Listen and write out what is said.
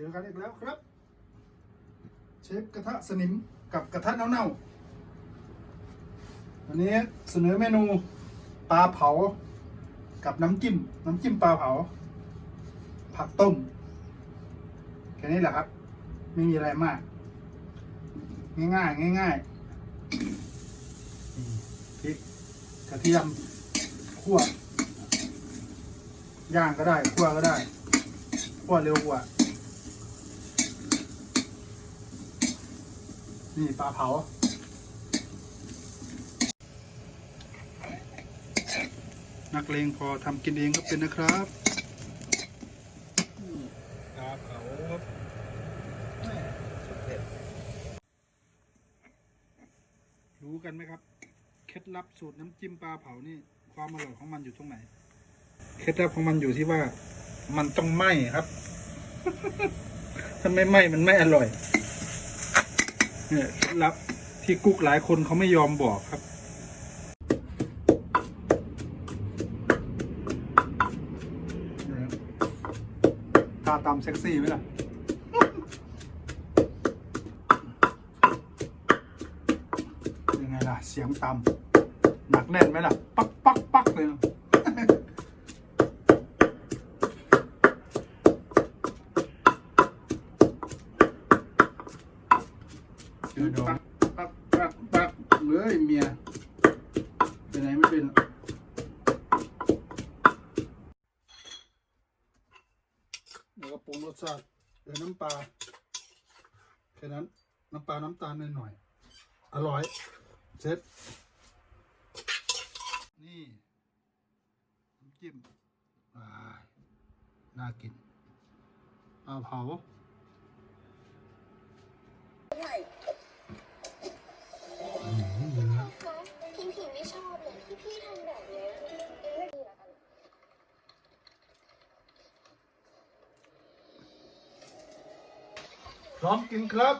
จอกันอีกแล้วครับ เชฟกระทะสนิมกับกระทะเน่าๆวันนี้เสนอเมนูปลาเผา กับน้ำจิ้ม น้ำจิ้มปลาเผา ผักต้ม แค่นี้แหละครับ ไม่มีอะไรมาก ง่ายๆง่ายๆนี่พริกกระเทียมขั่วย่างก็ได้ขั่วก็ได้ขั่วเร็วกว่า นี่ปลาเผา นักเลงพอทำกินเองก็เป็นนะครับปลาเผาครับรู้กันไหมครับ เคล็ดลับสูตรน้ำจิ้มปลาเผานี่ ความอร่อยของมันอยู่ตรงไหน เคล็ดลับของมันอยู่ที่ว่า มันต้องไหม้ครับ ถ้าไม่ไหม้มันไม่อร่อย เนี่ยรับที่กุ๊กหลายคนเขาไม่ยอมบอกครับ ตาตามเซ็กซี่ไหมล่ะยังไงล่ะ เสียงต่ำหนักแน่นไหมล่ะ ปักปักปักเลยนะ เจอดอกปักปักปักเฮ้ยเมียไปไหนไม่เป็นเดี๋ยวก็ปรุงรสชาติเดี๋ยวน้ำปลาแค่นั้นน้ำปลาน้ำตาลหน่อยๆอร่อยเสร็จนี่น้ำจิ้มน่ากินเอาเผา พร้อมกินครับ